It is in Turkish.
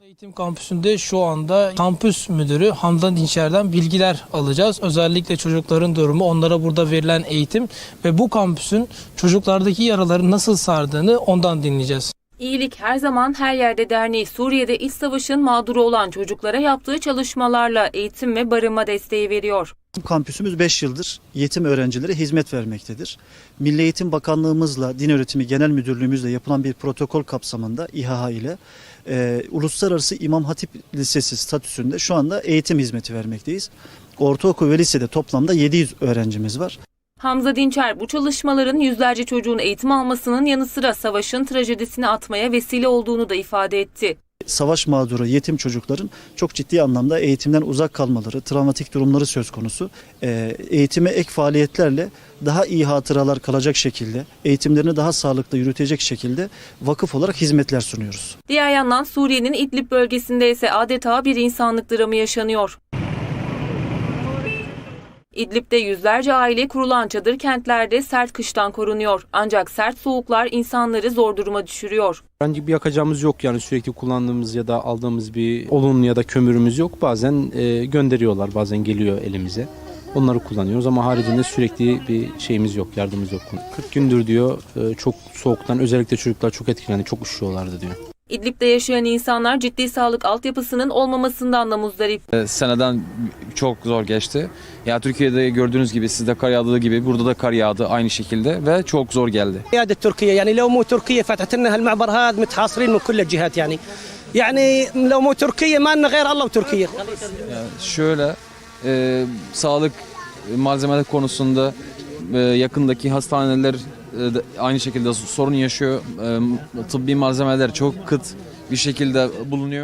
Eğitim kampüsünde şu anda kampüs müdürü Hamdan Dinçer'den bilgiler alacağız. Özellikle çocukların durumu, onlara burada verilen eğitim ve bu kampüsün çocuklardaki yaraları nasıl sardığını ondan dinleyeceğiz. İyilik Her Zaman Her Yerde Derneği Suriye'de iç savaşın mağduru olan çocuklara yaptığı çalışmalarla eğitim ve barınma desteği veriyor. Kampüsümüz 5 yıldır yetim öğrencilere hizmet vermektedir. Milli Eğitim Bakanlığımızla, Din Öğretimi Genel Müdürlüğümüzle yapılan bir protokol kapsamında İHA ile e, Uluslararası İmam Hatip Lisesi statüsünde şu anda eğitim hizmeti vermekteyiz. Ortaokul ve lisede toplamda 700 öğrencimiz var. Hamza Dinçer bu çalışmaların yüzlerce çocuğun eğitim almasının yanı sıra savaşın trajedisini atmaya vesile olduğunu da ifade etti. Savaş mağduru yetim çocukların çok ciddi anlamda eğitimden uzak kalmaları, travmatik durumları söz konusu. E, eğitime ek faaliyetlerle daha iyi hatıralar kalacak şekilde, eğitimlerini daha sağlıklı yürütecek şekilde vakıf olarak hizmetler sunuyoruz. Diğer yandan Suriye'nin İdlib bölgesinde ise adeta bir insanlık dramı yaşanıyor. İdlib'de yüzlerce aile kurulan çadır kentlerde sert kıştan korunuyor. Ancak sert soğuklar insanları zor duruma düşürüyor. Herhangi bir yakacağımız yok yani sürekli kullandığımız ya da aldığımız bir olun ya da kömürümüz yok. Bazen e, gönderiyorlar bazen geliyor elimize. Onları kullanıyoruz ama haricinde sürekli bir şeyimiz yok, yardımımız yok. 40 gündür diyor e, çok soğuktan özellikle çocuklar çok etkilendi, çok üşüyorlardı diyor. İdlib'de yaşayan insanlar ciddi sağlık altyapısının olmamasından da muzdarip. Ee, seneden çok zor geçti. Ya Türkiye'de gördüğünüz gibi sizde kar yağdığı gibi burada da kar yağdı aynı şekilde ve çok zor geldi. القيادة التركية يعني لو مو تركيا فتحت لنا هالمعبر هذا متحاصرين من كل الجهات يعني يعني لو مو تركيا ما لنا غير الله وتركيا Şöyle e, sağlık malzemeler konusunda e, yakındaki hastaneler e, de aynı şekilde sorun yaşıyor. E, tıbbi malzemeler çok kıt bir şekilde bulunuyor.